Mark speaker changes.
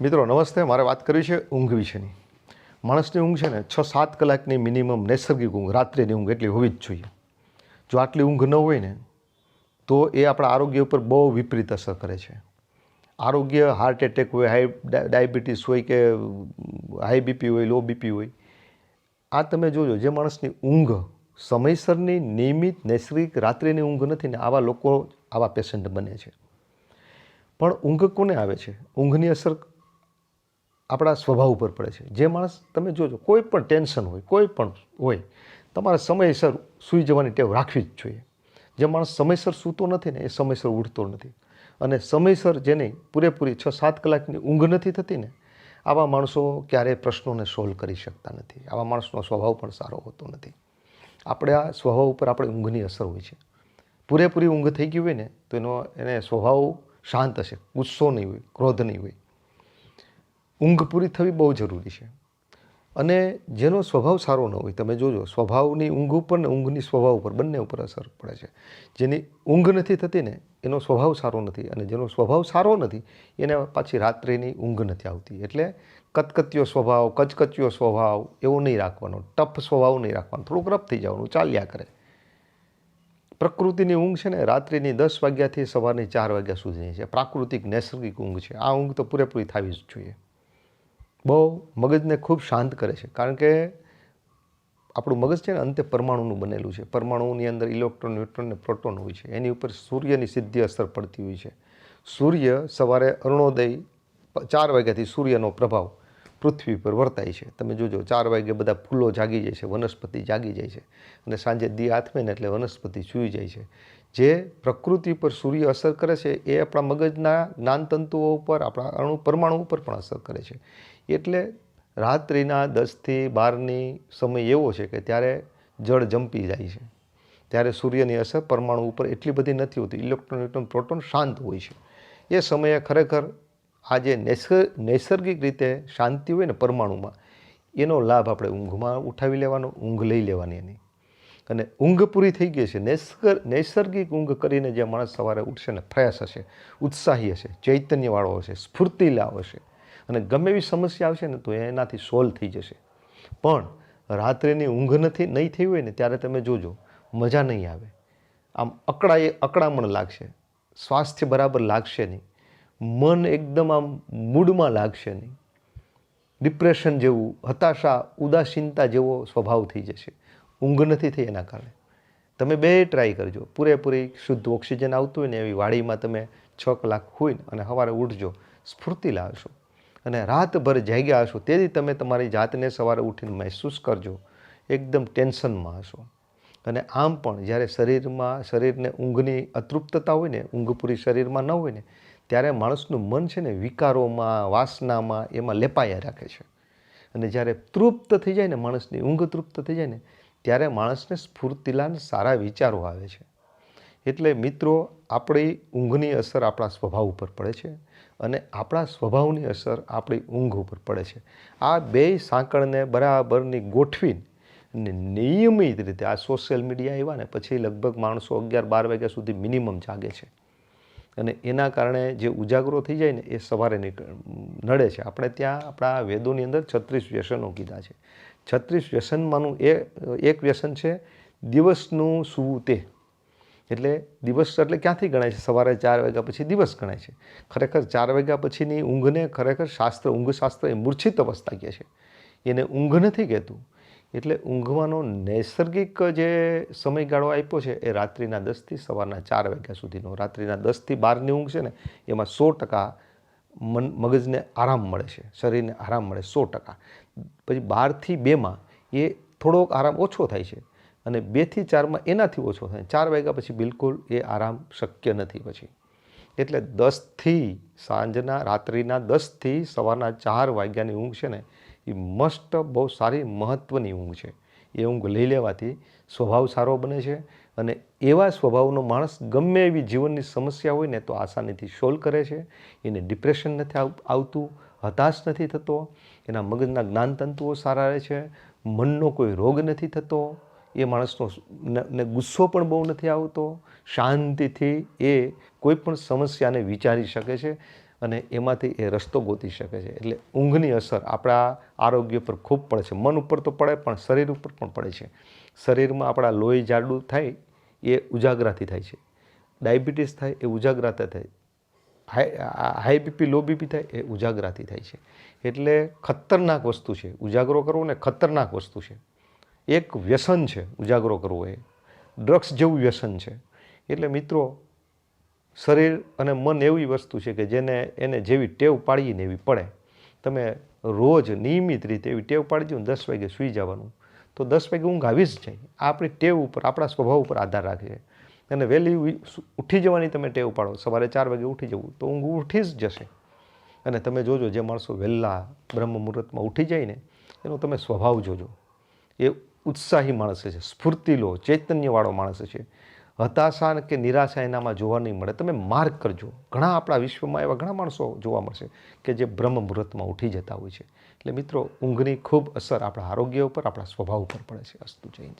Speaker 1: મિત્રો, નમસ્તે. મારે વાત કરવી છે ઊંઘ વિશેની. માણસની ઊંઘ છે ને, છ સાત કલાકની મિનિમમ નૈસર્ગિક ઊંઘ, રાત્રિની ઊંઘ એટલી હોવી જ જોઈએ. જો આટલી ઊંઘ ન હોય ને, તો એ આપણા આરોગ્ય ઉપર બહુ વિપરીત અસર કરે છે. આરોગ્ય હાર્ટ એટેક હોય હાઈ ડાયાબિટીસ હોય કે હાઈ બીપી હોય લો બીપી હોય, આ તમે જોજો, જે માણસની ઊંઘ સમયસરની, નિયમિત, નૈસર્ગિક, રાત્રિની ઊંઘ નથી ને, આવા લોકો, આવા પેશન્ટ બને છે. પણ ઊંઘ કોને આવે છે? ઊંઘની અસર આપણા સ્વભાવ ઉપર પડે છે. જે માણસ, તમે જોજો, કોઈ પણ ટેન્શન હોય, કોઈ પણ હોય, તમારે સમયસર સૂઈ જવાની ટેવ રાખવી જ જોઈએ. જે માણસ સમયસર સૂતો નથી ને, એ સમયસર ઉઠતો નથી. અને સમયસર જેની પૂરેપૂરી છ સાત કલાકની ઊંઘ નથી થતી ને, આવા માણસો ક્યારેય પ્રશ્નોને સોલ્વ કરી શકતા નથી. આવા માણસનો સ્વભાવ પણ સારો હોતો નથી. આપણે આ સ્વભાવ ઉપર આપણે ઊંઘની અસર હોય છે. પૂરેપૂરી ઊંઘ થઈ ગઈ હોય ને, તો એનો, એને સ્વભાવ શાંત હશે, ગુસ્સો નહીં હોય, ક્રોધ નહીં હોય. ઊંઘ પૂરી થવી બહુ જરૂરી છે. અને જેનો સ્વભાવ સારો ન હોય, તમે જોજો, સ્વભાવની ઊંઘ ઉપર ને ઊંઘની સ્વભાવ ઉપર બંને ઉપર અસર પડે છે. જેની ઊંઘ નથી થતી ને, એનો સ્વભાવ સારો નથી અને જેનો સ્વભાવ સારો નથી, એને પાછી રાત્રિની ઊંઘ નથી આવતી. એટલે કચકચ્યો સ્વભાવ કચકચ્યો સ્વભાવ એવો નહીં રાખવાનો, ટફ સ્વભાવ નહીં રાખવાનો, થોડુંક રફ થઈ જવાનું, ચાલ્યા કરે. પ્રકૃતિની ઊંઘ છે ને, રાત્રિની દસ વાગ્યાથી સવારની ચાર વાગ્યા સુધીની છે. પ્રાકૃતિક, નૈસર્ગિક ઊંઘ છે. આ ઊંઘ તો પૂરેપૂરી થવી જ જોઈએ. બહુ મગજને ખૂબ શાંત કરે છે. કારણ કે આપણું મગજ છે ને અંતે પરમાણુનું બનેલું છે. પરમાણુની અંદર ઇલેક્ટ્રોન, ન્યુટ્રોન અને પ્રોટોન હોય છે. એની ઉપર સૂર્યની સીધી અસર પડતી હોય છે. સૂર્ય સવારે અરુણોદય ચાર વાગ્યાથી સૂર્યનો પ્રભાવ પૃથ્વી પર વર્તાય છે. તમે જોજો, ચાર વાગે બધા ફૂલો જાગી જાય છે, વનસ્પતિ જાગી જાય છે અને સાંજે દી આથમે ને એટલે વનસ્પતિ સૂઈ જાય છે. જે પ્રકૃતિ પર સૂર્ય અસર કરે છે, એ આપણા મગજના જ્ઞાનતંતુઓ ઉપર, આપણા અણુ પરમાણુ ઉપર પણ અસર કરે છે. એટલે રાત્રિના દસથી બારની સમય એવો છે કે ત્યારે જળ જંપી જાય છે. ત્યારે સૂર્યની અસર પરમાણુ ઉપર એટલી બધી નથી હોતી. ઇલેક્ટ્રોન ઇલેક્ટ્રોન પ્રોટોન શાંત હોય છે. એ સમયે ખરેખર આ જે નૈસર્ગિક રીતે શાંતિ હોય ને પરમાણુમાં, એનો લાભ આપણે ઊંઘમાં ઉઠાવી લેવાનો, ઊંઘ લઈ લેવાની એની. અને ઊંઘ પૂરી થઈ ગઈ છે. નૈસર્ગિક ઊંઘ કરીને જે માણસ સવારે ઉઠશે ને ફ્રેશ હશે, ઉત્સાહી હશે, ચૈતન્યવાળો હશે સ્ફૂર્તિલા હશે અને ગમે એવી સમસ્યા આવશે ને, તો એનાથી સોલ્વ થઈ જશે. પણ રાત્રેની ઊંઘ નથી, નહીં થઈ હોય ને, ત્યારે તમે જોજો, મજા નહીં આવે. આમ અકળાએ અકળામણ લાગશે. સ્વાસ્થ્ય બરાબર લાગશે નહીં. મન એકદમ આમ મૂડમાં લાગશે નહીં. ડિપ્રેશન જેવું, હતાશા, ઉદાસીનતા જેવો સ્વભાવ થઈ જશે. ઊંઘ નથી થઈ એના કારણે. તમે બે ટ્રાય કરજો. પૂરેપૂરી શુદ્ધ ઓક્સિજન આવતું હોય ને, એવી વાડીમાં તમે છ કલાક હોય ને, અને સવારે ઉઠજો. સ્ફૂર્તિ લાવશો અને રાતભર જાગ્યા હશો, તેથી તમે તમારી જાતને સવારે ઉઠીને મહેસૂસ કરજો. એકદમ ટેન્શનમાં હશો. અને આમ પણ જ્યારે શરીરમાં, શરીરને ઊંઘની અતૃપ્તતા હોય ને, ઊંઘ પૂરી શરીરમાં ન હોય ને, ત્યારે માણસનું મન છે ને વિકારોમાં, વાસનામાં એમાં લેપાયા રાખે છે. અને જ્યારે તૃપ્ત થઈ જાય ને, માણસની ઊંઘ તૃપ્ત થઈ જાય ને, ત્યારે માણસને સ્ફૂર્તિલાન સારા વિચારો આવે છે. એટલે મિત્રો, આપણી ઊંઘની અસર આપણા સ્વભાવ ઉપર પડે છે અને આપણા સ્વભાવની અસર આપણી ઊંઘ ઉપર પડે છે. આ બે સાંકળને બરાબરની ગોઠવીને અને નિયમિત રીતે, આ સોશિયલ મીડિયા આવ્યા ને પછી લગભગ માણસો અગિયાર બાર વાગ્યા સુધી મિનિમમ જાગે છે. અને એના કારણે જે ઉજાગરો થઈ જાય ને, એ સવારે નડે છે. આપણે ત્યાં, આપણા વેદોની અંદર છત્રીસ વ્યસનો કીધા છે. છત્રીસ વ્યસનમાંનું એ, એક વ્યસન છે, દિવસનું સૂવું તે. એટલે દિવસ એટલે ક્યાંથી ગણાય છે? સવારે ચાર વાગ્યા પછી દિવસ ગણાય છે. ખરેખર ચાર વાગ્યા પછીની ઊંઘને ખરેખર શાસ્ત્ર ઊંઘ શાસ્ત્ર એ મૂર્છિત અવસ્થા કહે છે. એને ઊંઘ નથી કહેતું. એટલે ઊંઘવાનો નૈસર્ગિક જે સમયગાળો આપ્યો છે એ રાત્રિના દસથી સવારના ચાર વાગ્યા સુધીનો. રાત્રિના દસથી બારની ઊંઘ છે ને, એમાં સો ટકા મન, મગજને આરામ મળે છે. શરીરને આરામ મળે સો ટકા. પછી બારથી બેમાં એ થોડોક આરામ ઓછો થાય છે. અને બેથી ચારમાં એનાથી ઓછો થાય. ચાર વાગ્યા પછી બિલકુલ એ આરામ શક્ય નથી પછી. એટલે દસથી સાંજના, રાત્રિના દસથી સવારના ચાર વાગ્યાની ઊંઘ છે ને, એ મસ્ટ બહુ સારી મહત્ત્વની ઊંઘ છે. એ ઊંઘ લઈ લેવાથી સ્વભાવ સારો બને છે અને એવા સ્વભાવનો માણસ ગમે એવી જીવનની સમસ્યા હોય ને તો આસાનીથી સોલ્વ કરે છે. એને ડિપ્રેશન નથી આવતું, હતાશ નથી થતો, એના મગજના જ્ઞાનતંતુઓ સારા રહે છે, મનનો કોઈ રોગ નથી થતો એ માણસનો ને ગુસ્સો પણ બહુ નથી આવતો. શાંતિથી એ કોઈ પણ સમસ્યાને વિચારી શકે છે અને એમાંથી એ રસ્તો ગોતી શકે છે. એટલે ઊંઘની અસર આપણા આરોગ્ય પર ખૂબ પડે છે. મન ઉપર તો પડે પણ શરીર ઉપર પણ પડે છે. શરીરમાં આપણા લોહી જાડું થાય એ ઉજાગરાથી થાય છે. ડાયાબિટીસ થાય એ ઉજાગરાથી થાય. હાઈ બીપી, લો બીપી થાય એ ઉજાગરાથી થાય છે. એટલે ખતરનાક વસ્તુ છે. ઉજાગરો કરવો ને ખતરનાક વસ્તુ છે. એક વ્યસન છે, ઉજાગરો કરવો એ. ડ્રગ્સ જેવું વ્યસન છે. એટલે મિત્રો, શરીર અને મન એવી વસ્તુ છે કે જેને, એને જેવી ટેવ પાડીને એવી પડે. તમે રોજ નિયમિત રીતે એવી ટેવ પાડી દો ને દસ વાગે સૂઈ જવાનું. તો દસ વાગે ઊંઘ આવી જ જાય. આપણી ટેવ ઉપર, આપણા સ્વભાવ ઉપર આધાર રાખે છે. અને વહેલી ઉઠી જવાની તમે ટેવ પાડો. સવારે ચાર વાગે ઉઠી જવું, તો ઊંઘ ઉઠી જ જશે. અને તમે જોજો, જે માણસો વહેલા બ્રહ્મ મુહૂર્તમાં ઉઠી જાય ને, એનો તમે સ્વભાવ જોજો. એ ઉત્સાહી માણસ છે, સ્ફૂર્તિલો, ચૈતન્યવાળો માણસ છે. હતાશા કે નિરાશા એનામાં જોવા નહીં મળે. તમે માર્ક કરજો ઘણા આપણા વિશ્વમાં એવા ઘણા માણસો જોવા મળશે કે જે બ્રહ્મ મુહૂર્તમાં ઉઠી જતા હોય છે. એટલે મિત્રો, ઊંઘની ખૂબ અસર આપણા આરોગ્ય ઉપર, આપણા સ્વભાવ ઉપર પડે છે. અસ્તુ હિન્દ.